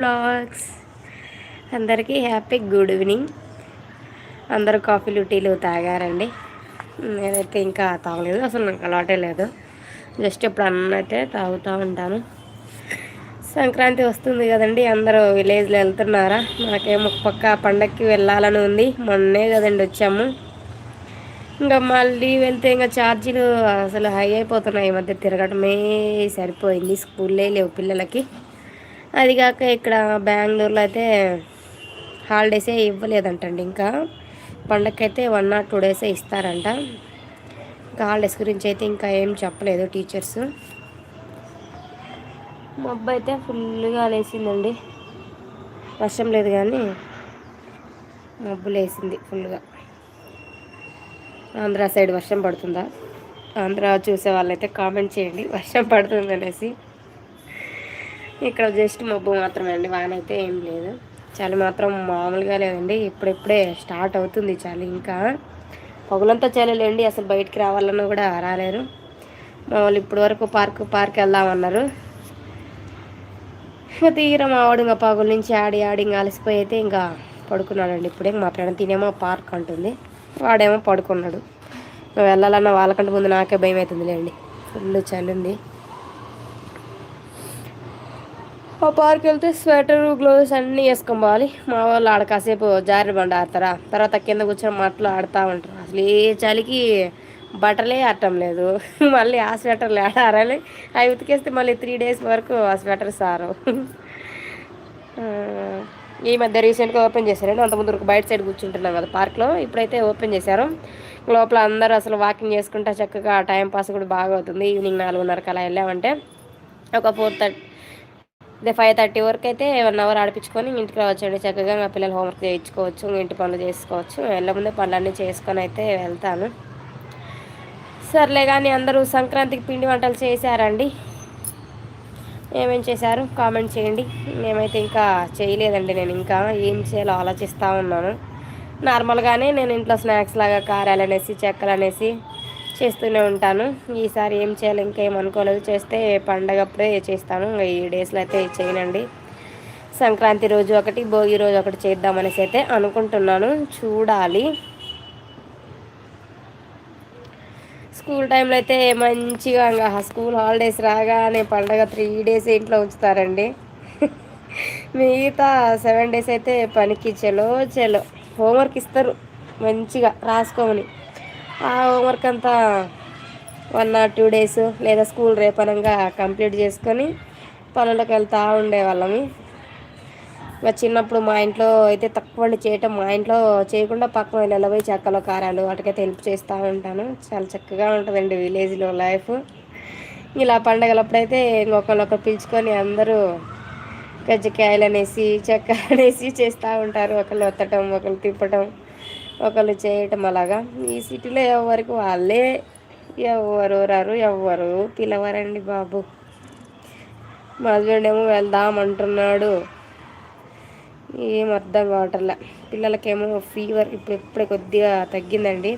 Blogs అందరికీ happy good evening అందరూ కాఫీలు టీలు తాగారండి. నేనైతే ఇంకా తాగలేదు అసలు నాకు అలవాటే లేదు. జస్ట్ ఇప్పుడు అన్నట్టే తాగుతూ ఉంటాను. సంక్రాంతి వస్తుంది కదండి అందరూ విలేజ్లో వెళ్తున్నారా? నాకేమో పక్క పండక్కి వెళ్ళాలని ఉంది మొన్నే కదండి వచ్చాము. ఇంకా మళ్ళీ వెళ్తే ఇంకా ఛార్జీలు అసలు హై అయిపోతున్నాయి ఈ మధ్య తిరగటమే సరిపోయింది. స్కూల్లే లేవు పిల్లలకి. అది కాక ఇక్కడ బెంగళూరులో అయితే హాలిడేసే ఇవ్వలేదంటండి ఇంకా. పండగకైతే వన్ ఆర్ టూ డేసే ఇస్తారంట. ఇంకా హాలిడేస్ గురించి అయితే ఇంకా ఏం చెప్పలేదు టీచర్స్. మబ్బు అయితే ఫుల్గా లేసిందండి వర్షం లేదు కానీ మబ్బు లేసింది ఫుల్గా ఆంధ్ర సైడ్ వర్షం పడుతుందా? ఆంధ్ర చూసే వాళ్ళైతే కామెంట్ చేయండి వర్షం పడుతుంది అనేసి. ఇక్కడ జస్ట్ మబ్బు మాత్రమే అండి. వాన అయితే ఏం లేదు. చలి మాత్రం మామూలుగా లేదండి. ఇప్పుడిప్పుడే స్టార్ట్ అవుతుంది చలి ఇంకా. పగులంతా చలిలేండి అసలు బయటికి రావాలన్నా కూడా రాలేరు. మా వాళ్ళు ఇప్పటి వరకు పార్క్ పార్క్ వెళ్దామన్నారు తీర తీరా మావాడు ఇంకా పగుల నుంచి ఆడి ఆడి ఇంకా అలసిపోయి అయితే ఇంకా పడుకున్నాడండి ఇప్పుడే. మా ఫ్రెండ్ తినేమో పార్క్ అంటుంది. వాడేమో పడుకున్నాడు. వెళ్ళాలన్నా వాళ్ళకంటే ముందు నాకే భయం అవుతుంది లేండి ఫుల్ చలి ఉంది. ఆ పార్క్ వెళ్తే స్వెటర్ గ్లోవ్స్ అన్నీ వేసుకొని పోవాలి మా వాళ్ళు ఆడ కాసేపు జారి బండి ఆడతారా? తర్వాత కింద కూర్చొని మట్లు ఆడుతూ ఉంటారు. అసలు ఏ చలికి బట్టలే ఆడటం లేదు. మళ్ళీ ఆ స్వెటర్లు ఆడాలి. అవి ఉతికేస్తే మళ్ళీ త్రీ డేస్ వరకు ఆ స్వెటర్ సారు. ఈ మధ్య రీసెంట్గా ఓపెన్ చేశారండి. అంతకుముందు బయట సైడ్ కూర్చుంటున్నాం కదా పార్క్లో. ఇప్పుడైతే ఓపెన్ చేశారు. లోపల అందరూ అసలు వాకింగ్ చేసుకుంటా చక్కగా టైం పాస్ కూడా బాగా అవుతుంది. ఈవినింగ్ నాలుగున్నరకు అలా వెళ్ళామంటే ఒక ఫోర్ థర్టీ అదే ఫైవ్ థర్టీ వరకు అయితే వన్ అవర్ ఆడిపించుకొని ఇంటికి రావచ్చండి. చక్కగా మా పిల్లలు హోంవర్క్ చేయించుకోవచ్చు ఇంటి పనులు చేసుకోవచ్చు. వెళ్ళే ముందే పనులన్నీ చేసుకొని అయితే వెళ్తాను. సర్లే కానీ అందరూ సంక్రాంతికి పిండి వంటలు చేశారండి. ఏమేం చేశారు? కామెంట్ చేయండి. మేమైతే ఇంకా చేయలేదండి నేను ఇంకా. ఏం చేయాలో ఆలోచిస్తూ ఉన్నాను. నార్మల్గానే నేను ఇంట్లో స్నాక్స్ లాగా కారాలు అనేసి చెక్కలు అనేసి చేస్తూనే ఉంటాను. ఈసారి ఏం చేయాలి ఇంకా ఏం అనుకోలేదు. చేస్తే పండగప్పుడే చేస్తాను. ఈ డేస్లో అయితే చేయనండి. సంక్రాంతి రోజు ఒకటి భోగి రోజు ఒకటి చేద్దామనేసి అయితే అనుకుంటున్నాను. చూడాలి. స్కూల్ టైంలో అయితే మంచిగా ఇంకా స్కూల్ హాలిడేస్ రాగానే పండగ త్రీ డేస్ ఇంట్లో ఉంచుతారండి. మిగతా సెవెన్ డేస్ అయితే పనికి చెలో చెలో. హోంవర్క్ ఇస్తారు మంచిగా రాసుకోమని. ఆ హోంవర్క్ అంతా వన్ ఆర్ టూ డేస్ లేదా స్కూల్ రేపనంగా కంప్లీట్ చేసుకొని పనులకు వెళ్తూ ఉండేవాళ్ళమి. ఇంకా చిన్నప్పుడు మా ఇంట్లో అయితే తక్కువ చేయటం మా ఇంట్లో చేయకుండా పక్కన నిలబోయి చెక్కలు కారాలు వాటికైతే హెల్ప్ చేస్తూ ఉంటాను. చాలా చక్కగా ఉంటుందండి విలేజ్లో లైఫ్ ఇలా పండగలప్పుడైతే ఇంకొకరినొకరు పిలుచుకొని అందరూ గజ్జికాయలు అనేసి చెక్క అనేసి చేస్తూ ఉంటారు. ఒకళ్ళు ఒత్తటం ఒకళ్ళు తిప్పటం. ఒకళ్ళు చేయటం అలాగా. ఈ సిటీలో ఎవరికి వాళ్ళే ఎవరు రారు ఎవరు పిలవరండి బాబు. మా హస్బెండ్ ఏమో వెళ్దాం అంటున్నాడు ఏం అర్థం కావట్లే. పిల్లలకేమో ఫీవర్ ఇప్పుడు ఇప్పుడే కొద్దిగా తగ్గిందండి.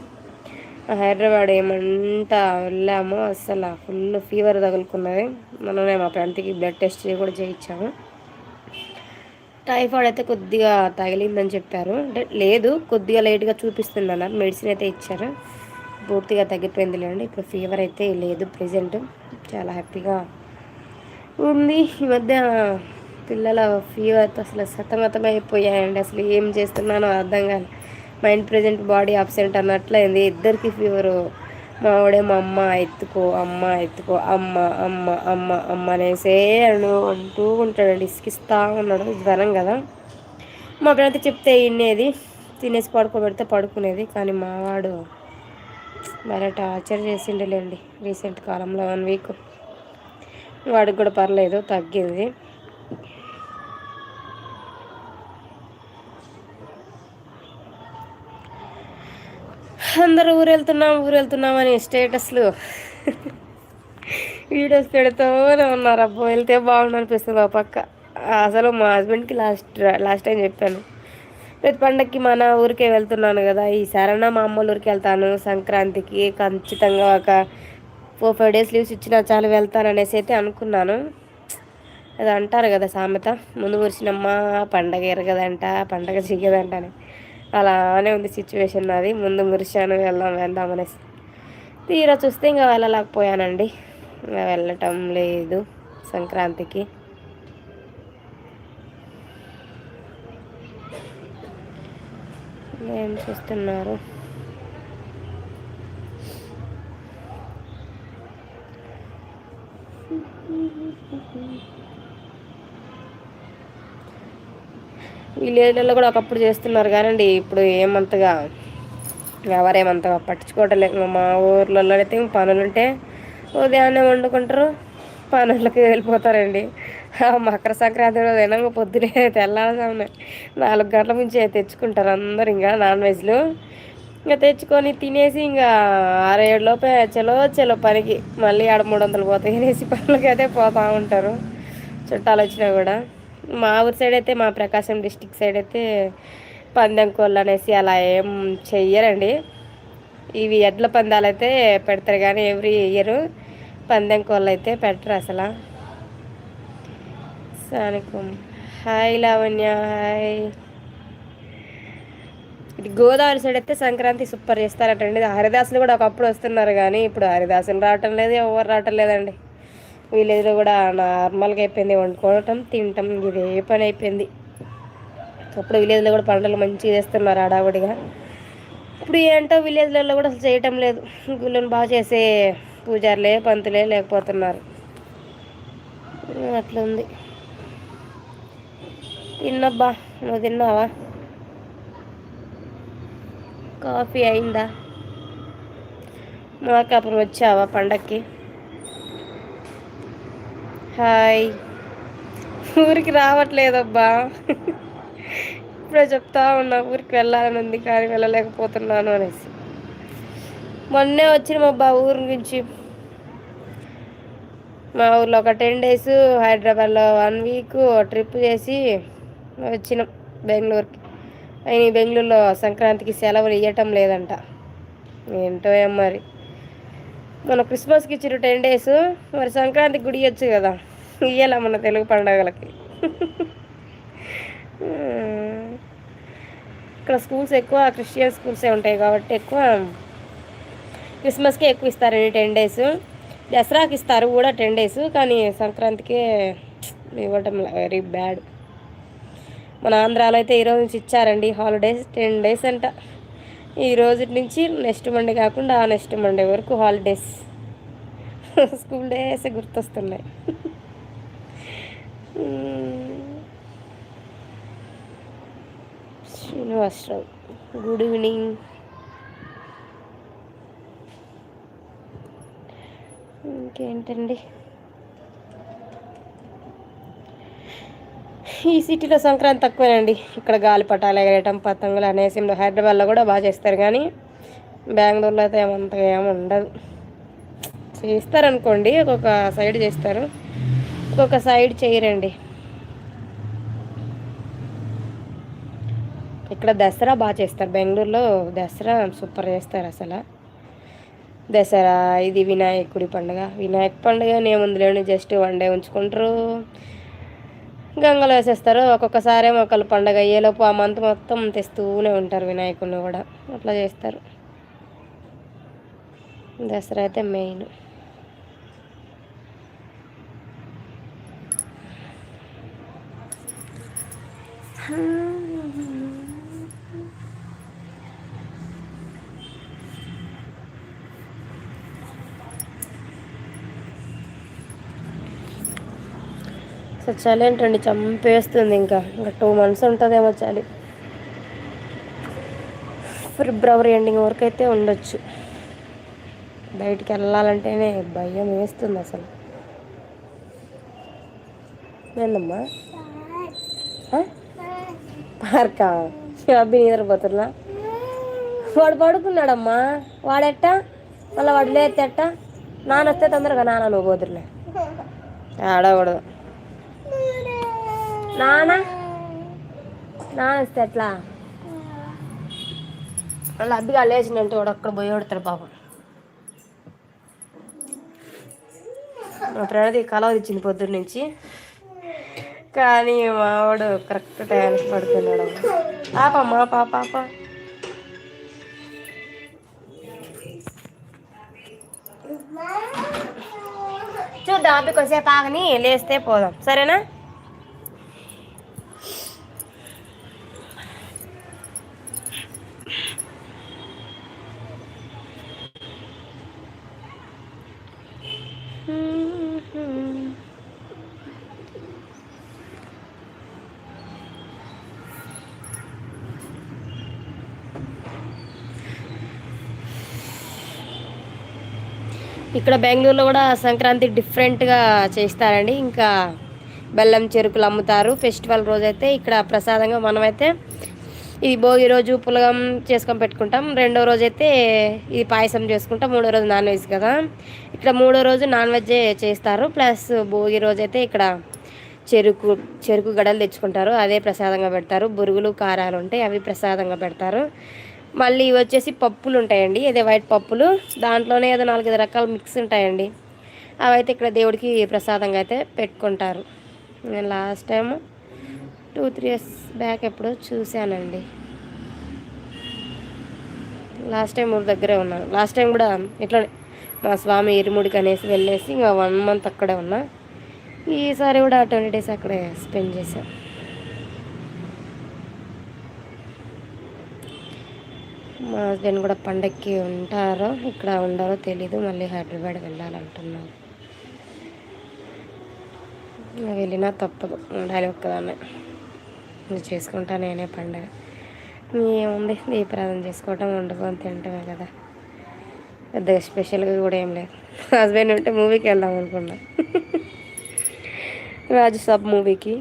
హైదరాబాద్ ఏమంట వెళ్ళాము అసలు ఫుల్ ఫీవర్ తగులుకున్నది. మనమే మా ఫ్రెండ్కి బ్లడ్ టెస్ట్ కూడా చేయించాము. టైఫాయిడ్ అయితే కొద్దిగా తగిలిందని చెప్పారు. అంటే లేదు కొద్దిగా లైట్గా చూపిస్తుంది అన్నారు మెడిసిన్ అయితే ఇచ్చారు. పూర్తిగా తగ్గిపోయింది లేండి. ఇప్పుడు ఫీవర్ అయితే లేదు ప్రజెంట్. చాలా హ్యాపీగా ఉంది. ఈ మధ్య పిల్లల ఫీవర్తో అసలు సతమతం అయిపోయాయండి. అసలు ఏం చేస్తున్నానో అర్థం కాదు మైండ్ ప్రజెంట్ బాడీ అబ్సెంట్ అన్నట్లయింది. ఇద్దరికి ఫీవరు మావాడేమో అమ్మ ఎత్తుకో అమ్మ ఎత్తుకో అమ్మ అమ్మ అమ్మ అమ్మ అనేసే అను అంటూ ఉంటాడండి ఇసుకిస్తా ఉన్నాడు. జ్వరం కదా? మా పిల్లలతో చెప్తే ఇన్నేది తినేసి పడుకోబెడితే పడుకునేది. కానీ మావాడు మరి టార్చర్ చేసిండలేండి. రీసెంట్ కాలంలో వన్ వీక్. వాడికి కూడా పర్లేదు తగ్గింది. అందరూ ఊరెళ్తున్నాం ఊరెళ్తున్నాం అని స్టేటస్లు వీడియోస్ పెడుతూనే ఉన్నారు. అబ్బో వెళ్తే బాగుండు అనిపిస్తుంది ఆ పక్క. అసలు మా హస్బెండ్కి లాస్ట్ లాస్ట్ టైం చెప్పాను. ప్రతి పండగకి మన ఊరికే వెళ్తున్నాను కదా. ఈ మా అమ్మల ఊరికి వెళ్తాను. సంక్రాంతికి ఖచ్చితంగా ఒక ఫోర్ ఫైవ్ డేస్ లీవ్స్ ఇచ్చినా చాలు వెళ్తాను అనేసి అయితే అనుకున్నాను. అది అంటారు కదా సామెత ముందు మురిసినమ్మ పండగ ఎరగదంట పండగ చిగ్గదంట అని అలానే ఉంది సిచ్యువేషన్ నాది. ముందు మురిశాను వెళ్దాం వెళ్దాం అనేసి. తీరా చూస్తే ఇంకా వెళ్ళలేకపోయానండి. వెళ్ళటం లేదు సంక్రాంతికి. ఏం చూస్తున్నారు? విలేజ్లలో కూడా ఒకప్పుడు చేస్తున్నారు కానండి ఇప్పుడు ఏమంతగా ఎవరేమంతగా పట్టించుకోవట్లేదు. మా ఊర్లలో అయితే పనులుంటే ఉదయాన్నే వండుకుంటారు పనులకి వెళ్ళిపోతారండి. మకర సంక్రాంతి రోజు అయినా పొద్దునే తెల్లారుజామున నాలుగు గంటల నుంచి తెచ్చుకుంటారు అందరు ఇంకా నాన్ వెజ్లు. ఇంకా తెచ్చుకొని తినేసి ఇంకా ఆరేడు లోపే చలో చలో పనికి మళ్ళీ ఆడ మూడు వందలు పోతాయి అనేసి పనులకి అయితే పోతూ ఉంటారు. చుట్టాలు వచ్చినా కూడా. మా ఊరి సైడ్ అయితే మా ప్రకాశం డిస్టిక్ సైడ్ అయితే పందెం కోళ్ళు అనేసి అలా ఏం చెయ్యరండి. ఇవి ఎడ్ల పందాలు అయితే పెడతారు కానీ ఎవ్రీ ఇయర్ పందెం కోళ్ళు అయితే పెట్టరు అసలు. సానికం. Hi Lavanya hi. ఇది గోదావరి సైడ్ అయితే సంక్రాంతి సూపర్ చేస్తారటండి. హరిదాసులు కూడా ఒకప్పుడు వస్తున్నారు కానీ ఇప్పుడు హరిదాసులు రావటం లేదు ఎవరు రావటం లేదండి. విలేజ్లో కూడా నార్మల్గా అయిపోయింది వండుకోవటం తినటం ఇదే పని అయిపోయింది. అప్పుడు విలేజ్లో కూడా పంటలు మంచిగా చేస్తున్నారు హడావుడిగా. ఇప్పుడు ఏంటో విలేజ్లలో కూడా అసలు చేయటం లేదు. గుళ్ళను బాగా చేసే పూజారులే పంతులే లేకపోతున్నారు. అట్లుంది తిన్నబ్బా నువ్వు తిన్నావా? కాఫీ అయిందా? మార్కాపురం వచ్చావా పండక్కి? హాయ్. ఊరికి రావట్లేదబ్బా. ఇప్పుడే చెప్తా ఉన్నా ఊరికి వెళ్ళాలని ఉంది కానీ వెళ్ళలేకపోతున్నాను అనేసి. మొన్నే వచ్చిన అబ్బా ఊరి నుంచి. మా ఊర్లో ఒక టెన్ డేస్ హైదరాబాద్లో వన్ వీక్ ట్రిప్ చేసి వచ్చినాం బెంగళూరుకి. అయిన బెంగళూరులో సంక్రాంతికి సెలవులు ఇవ్వటం లేదంట. ఏంటో ఏం మరి. మన క్రిస్మస్కి ఇచ్చిన టెన్ డేస్. మరి సంక్రాంతికి గుడి ఇవ్వచ్చు కదా. ఇయ్యాల మన తెలుగు పండుగలకి. ఇక్కడ స్కూల్స్ ఎక్కువ క్రిస్టియన్ స్కూల్సే ఉంటాయి కాబట్టి ఎక్కువ క్రిస్మస్కే ఎక్కువ ఇస్తారండి టెన్ డేస్. దసరాకి ఇస్తారు కూడా టెన్ డేస్ కానీ సంక్రాంతికే ఇవ్వటం వెరీ బ్యాడ్. మన ఆంధ్రాలో అయితే ఈరోజు నుంచి ఇచ్చారండి హాలిడేస్ టెన్ డేస్ అంట. ఈ రోజు నుంచి నెక్స్ట్ మండే కాకుండా ఆ నెక్స్ట్ మండే వరకు holidays. School days గుర్తొస్తున్నాయి. Srinivasarao good evening. ఇంకేంటండి? ఈ సిటీలో సంక్రాంతి తక్కువేనండి. ఇక్కడ గాలిపటాలు ఎగరేయటం పతంగులు అనేసి హైదరాబాద్లో కూడా బాగా చేస్తారు కానీ బెంగళూరులో అయితే ఏమంతగా ఏమి ఉండదు. చేస్తారనుకోండి ఒక్కొక్క సైడ్ చేస్తారు. ఒక్కొక్క సైడ్ చేయరండి. ఇక్కడ దసరా బాగా చేస్తారు. బెంగళూరులో దసరా సూపర్ చేస్తారు అసలు. దసరా ఇది వినాయకుడి పండుగ. వినాయక పండుగ ఏముందిలేండి జస్ట్ వన్ డే ఉంచుకుంటారు. గంగలు వేసేస్తారు. ఒక్కొక్కసారి ఒకళ్ళు పండగ అయ్యేలోపు ఆ మంత్ మొత్తం తెస్తూనే ఉంటారు వినాయకుడిని కూడా. అట్లా చేస్తారు. దసరా అయితే మెయిన్. అసలు చలి ఏంటండి చంపేస్తుంది ఇంకా. ఇంకా టూ మంత్స్ ఉంటుందేమో చలి. ఫిబ్రవరి ఎండింగ్ వరకు అయితే ఉండొచ్చు. బయటికి వెళ్ళాలంటేనే భయం వేస్తుంది అసలు. ఏందమ్మా? పార్కా? అబ్బి నిద్రపోతున్నా. వాడు పడుకున్నాడమ్మా. వాడెట్ట? మళ్ళీ వాడు లేతెట్ట? నాన్న వస్తే తొందరగా నాన్న నువ్వు పోతురులే ఆడకూడదు. నాన్న నాన్న వస్తే ఎట్లా లబ్బిగా అబ్బిగా లేచినంటే వాడు అక్కడ పోయి కొడతాడు పాపం. మా ప్రణతి కలవ ఇచ్చింది పొద్దున్న నుంచి. కానీ మావాడు కరెక్ట్ టైంకి పడుతున్నాడు మా పాప పాప. చూద్దాం అబ్బి కొంచెంసేపు ఆగని లేస్తే పోదాం. సరేనా? ఇక్కడ బెంగళూరులో కూడా సంక్రాంతి డిఫరెంట్గా చేస్తారండి. ఇంకా బెల్లం చెరుకులు అమ్ముతారు. ఫెస్టివల్ రోజైతే ఇక్కడ ప్రసాదంగా మనమైతే ఇది భోగి రోజు పులగం చేసుకొని పెట్టుకుంటాం. రెండో రోజు అయితే ఇది పాయసం చేసుకుంటాం. మూడో రోజు నాన్ వెజ్ కదా. ఇక్కడ మూడో రోజు నాన్ వెజ్ చేస్తారు. ప్లస్ భోగి రోజు అయితే ఇక్కడ చెరుకు చెరుకు గడలు తెచ్చుకుంటారు. అదే ప్రసాదంగా పెడతారు. బురుగులు కారాలు ఉంటాయి అవి ప్రసాదంగా పెడతారు. మళ్ళీ ఇవి వచ్చేసి పప్పులు ఉంటాయండి. ఇదే వైట్ పప్పులు. దాంట్లోనే ఏదో నాలుగైదు రకాల మిక్స్ ఉంటాయండి. అవి అయితే ఇక్కడ దేవుడికి ప్రసాదంగా అయితే పెట్టుకుంటారు. నేను last time two three years back ఎప్పుడో చూశానండి. లాస్ట్ టైం ఊరి దగ్గరే ఉన్నాను. లాస్ట్ టైం కూడా ఇట్లానే మా స్వామి ఇరుముడికి అనేసి వెళ్ళేసి ఇంకా వన్ మంత్ అక్కడే ఉన్నా. ఈసారి కూడా ట్వంటీ డేస్ అక్కడే స్పెండ్ చేశాను. మా హస్బెండ్ కూడా పండక్కి ఉంటారో ఇక్కడ ఉండారో తెలీదు. మళ్ళీ హైదరాబాద్ వెళ్ళాలంటున్నారు. వెళ్ళినా తప్పదు. ఉండాలి ఒక్కదాన్నే. నువ్వు చేసుకుంటా నేనే పండగ. ఏముంది? దీపారాధన చేసుకోవటం వండుకొని తింటమే కదా. పెద్దగా స్పెషల్గా కూడా ఏం లేదు. హస్బెండ్ ఉంటే మూవీకి వెళ్దాం అనుకున్నా. రాజు సబ్ మూవీకి.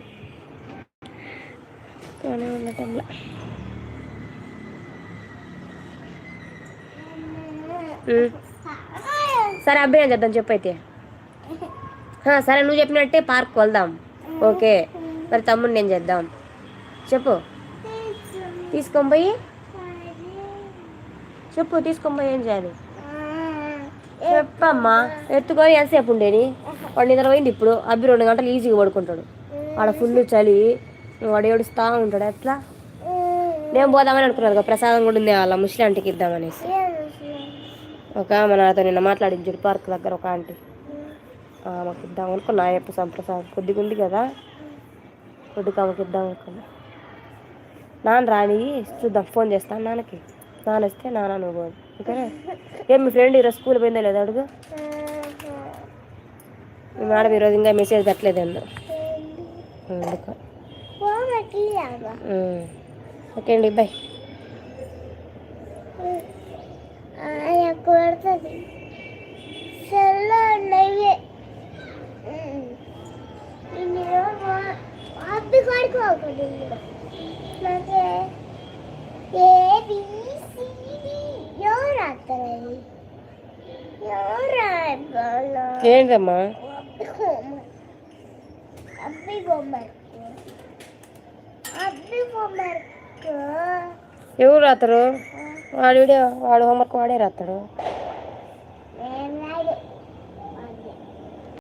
కానీ ఉండటంలో సరే అబ్బాయి అని చేద్దాం చెప్పు అయితే సరే నువ్వు చెప్పినట్టే పార్క్ వెళ్దాం. ఓకే. మరి తమ్ముడు నేను చేద్దాం. చెప్పు. తీసుకొని పోయి. చెప్పు తీసుకొని పోయి ఏం చేయాలి? చెప్పమ్మా. ఎత్తుకొని ఎంతసేపు ఉండేది? వాడు నిద్ర పోయింది ఇప్పుడు. అబ్బి రెండు గంటలు ఈజీగా పడుకుంటాడు. వాడ ఫుల్ చలి. వాడు ఏడుస్తూ ఉంటాడు. ఎట్లా? నేను పోదామని అనుకున్నాను ప్రసాదం కూడా ఉంది వాళ్ళ ముస్లిం ఆంటీకి ఇద్దామనేసి. ఒక ఆమె నాతో నిన్న మాట్లాడింది పార్క్ దగ్గర ఒక ఆంటీ. ఆమెకి ఇద్దాం అనుకున్నా అయ్యప్ప సంప్రసాదం. కొద్దిగా ఉంది కదా కొద్దిగా ఆమెకి ఇద్దాం అనుకున్నా. నాన్న రాని చూద్దాం ఫోన్ చేస్తాను నాన్నకి. నాన్న వస్తే నాన్న నువ్వు పోదు ఓకేనా? ఏం మీ ఫ్రెండ్ ఈరోజు స్కూల్ పోయిందా లేదా అడుగు? మీ మేడం ఈరోజు ఇంకా మెసేజ్ పెట్టలేదు అందుకు. ఓకే అండి బాయ్. కొడుతుంది. సెల్లో నెయ్యి. అబ్బి కొడుకోకూడదు నాకే ఏ బి సి డి. ఎవరు రాస్తారు ఎవరు రాయగల ఏంటమ్మా? అబ్బి హోంవర్క్ అబ్బి హోంవర్క్ ఎవరు రాస్తారు వాడు వీడియో వాడు హోంవర్క్ వాడే రాస్తాడు